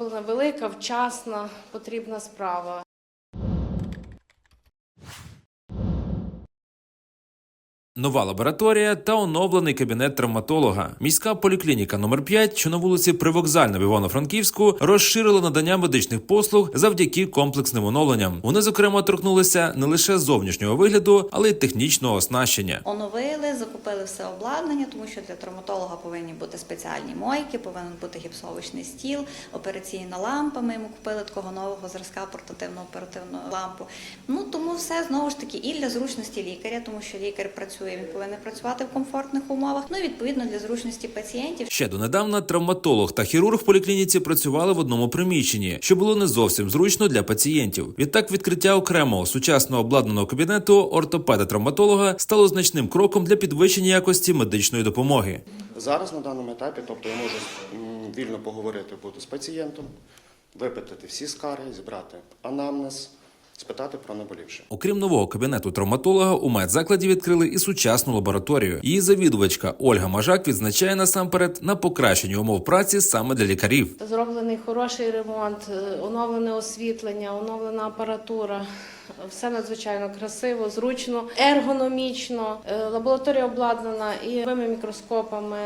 зроблена велика, вчасна, потрібна справа. Нова лабораторія та оновлений кабінет травматолога. Міська поліклініка номер 5 що на вулиці Привокзальна в Івано-Франківську, розширила надання медичних послуг завдяки комплексним оновленням. Вони, зокрема, торкнулися не лише зовнішнього вигляду, але й технічного оснащення. Оновили, закупили все обладнання, тому що для травматолога повинні бути спеціальні мойки, повинен бути гіпсовочний стіл, операційна лампа. Ми йому купили такого нового зразка портативну оперативну лампу. Ну тому все знову ж таки і для зручності лікаря, тому що лікар працює, він повинен працювати в комфортних умовах. Ну і відповідно для зручності пацієнтів. Ще донедавна травматолог та хірург в поліклініці працювали в одному приміщенні, що було не зовсім зручно для пацієнтів. Відтак, відкриття окремого сучасно обладнаного кабінету ортопеда-травматолога стало значним кроком для підвищення якості медичної допомоги. Зараз на даному етапі, тобто я можу вільно поговорити бути з пацієнтом, випитати всі скарги, зібрати анамнез, спитати про наболівше. Окрім нового кабінету травматолога, у медзакладі відкрили і сучасну лабораторію. Її завідувачка Ольга Мажак відзначає насамперед на покращенні умов праці саме для лікарів. Зроблений хороший ремонт, е, оновлене освітлення, оновлена апаратура. Все надзвичайно красиво, зручно, ергономічно. Е, Лабораторія обладнана і новими мікроскопами,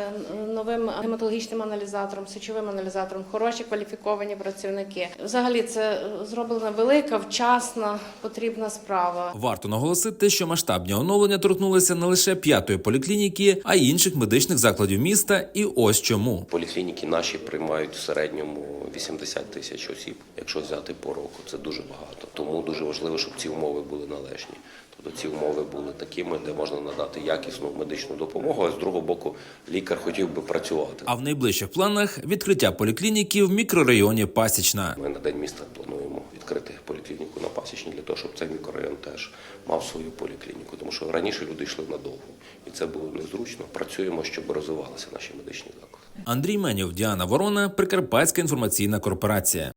новим гематологічним аналізатором, сечовим аналізатором, хороші кваліфіковані працівники. Взагалі, це зроблена велика, вчасна, потрібна справа. Варто наголосити, що масштабні оновлення торкнулися не лише п'ятої поліклініки, а й інших медичних закладів міста. І ось чому. Поліклініки наші приймають в середньому 80 тисяч осіб, якщо взяти по року. Це дуже багато. Тому дуже важливо, щоб ці умови були належні. Тобто ці умови були такими, де можна надати якісну медичну допомогу, а з другого боку лікар хотів би працювати. А в найближчих планах відкриття поліклініки в мікрорайоні Пасічна. Ми на день міста плануємо відкрити поліклініку на Пасічні для того, щоб цей мікрорайон теж мав свою поліклініку. Тому що раніше люди йшли надовго, і це було незручно. Працюємо, щоб розвивалися наші медичні заклади. Андрій Менів, Діана Ворона, Прикарпатська інформаційна корпорація.